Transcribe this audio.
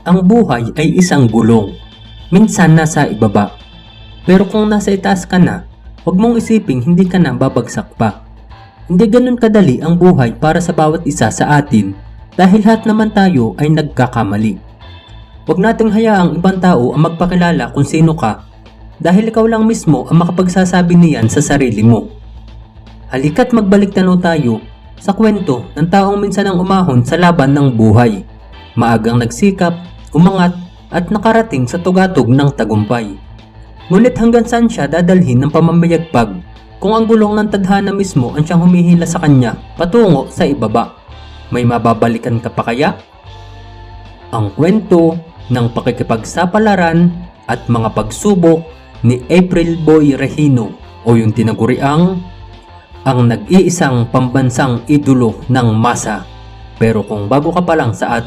Ang buhay ay isang gulong. Minsan nasa ibaba. Pero kung nasa itaas ka na, huwag mong isiping hindi ka na babagsak pa. Hindi ganun kadali ang buhay para sa bawat isa sa atin dahil lahat naman tayo ay nagkakamali. Huwag nating hayaang ibang tao ang magpakilala kung sino ka dahil ikaw lang mismo ang makapagsasabi niyan sa sarili mo. Halika't magbalik tanaw tayo sa kwento ng taong minsan ang umahon sa laban ng buhay. Maagang nagsikap, umangat at nakarating sa tugatog ng tagumpay. Ngunit hanggang saan siya dadalhin ng pamamayagpag kung ang gulong ng tadhana mismo ang siyang humihila sa kanya patungo sa ibaba. May mababalikan ka pa kaya? Ang kwento ng pakikipagsapalaran at mga pagsubok ni April Boy Regino o yung tinaguriang ang nag-iisang pambansang idolo ng masa. Pero kung bago ka pa lang sa ating